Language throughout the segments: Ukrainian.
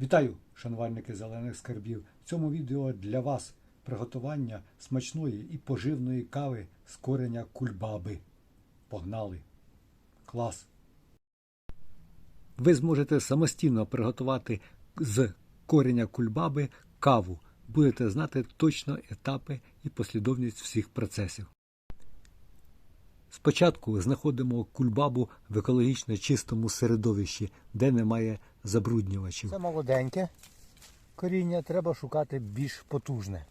Вітаю, шанувальники зелених скарбів. В цьому відео для вас приготування смачної і поживної кави з кореня кульбаби. Погнали! Клас! Ви зможете самостійно приготувати з кореня кульбаби каву. Будете знати точно етапи і послідовність всіх процесів. Спочатку знаходимо кульбабу в екологічно чистому середовищі, де немає забруднювачів. Це молоденьке коріння, треба шукати більш потужне.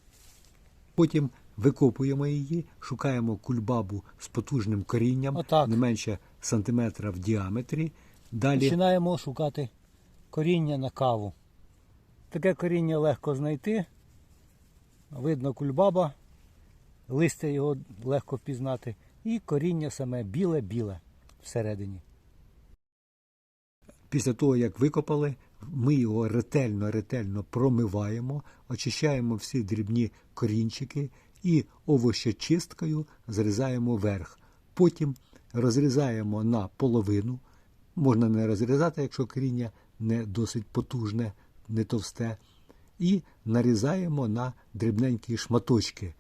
Потім викопуємо її, шукаємо кульбабу з потужним корінням, Отак. не менше сантиметра в діаметрі. Далі Починаємо шукати коріння на каву. Таке коріння легко знайти. Видно кульбаба, листя його легко впізнати. І коріння саме біле-біле всередині. після того, як викопали, ми його ретельно-ретельно промиваємо, очищаємо всі дрібні корінчики і овощечисткою зрізаємо верх. Потім розрізаємо на половину. Можна не розрізати, якщо коріння не досить потужне, не товсте. І нарізаємо на дрібненькі шматочки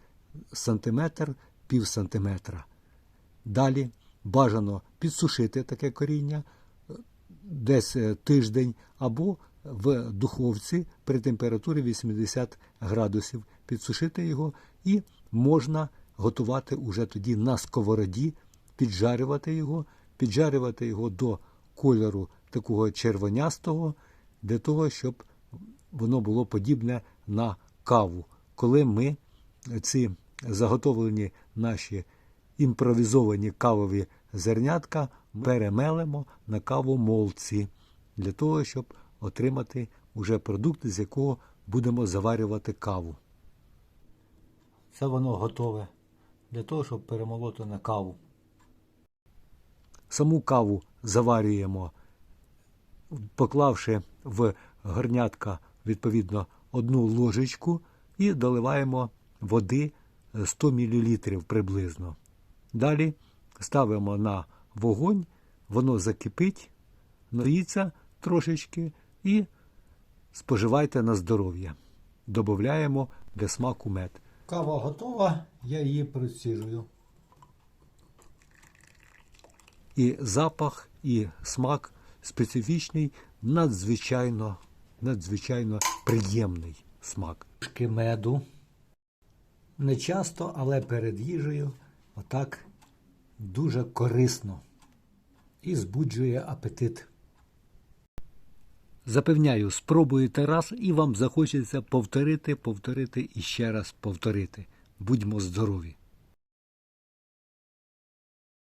сантиметр, пів сантиметра. Далі бажано підсушити таке коріння е, десь е, тиждень або в духовці при температурі 80 градусів. Підсушити його і можна готувати уже тоді на сковороді, піджарювати його, піджарювати його до кольору такого червонястого, для того, щоб воно було подібне на каву. Коли ми ці заготовлені наші імпровізовані кавові зернятка перемелимо на кавомолці для того, щоб отримати уже продукт, з якого будемо заварювати каву. Це воно готове для того, щоб перемолоти на каву. Саму каву заварюємо, поклавши в горнятка відповідно одну ложечку і доливаємо води 100 мл приблизно. Далі ставимо на вогонь, воно закипить, наїться трошечки і споживайте на здоров'я. Додаємо для смаку мед. Кава готова, я її проціжую. І запах, і смак специфічний, надзвичайно, надзвичайно приємний смак. Меду. Не часто, але перед їжею отак дуже корисно і збуджує апетит. Запевняю, спробуєте раз і вам захочеться повторити, повторити і ще раз повторити. Будьмо здорові!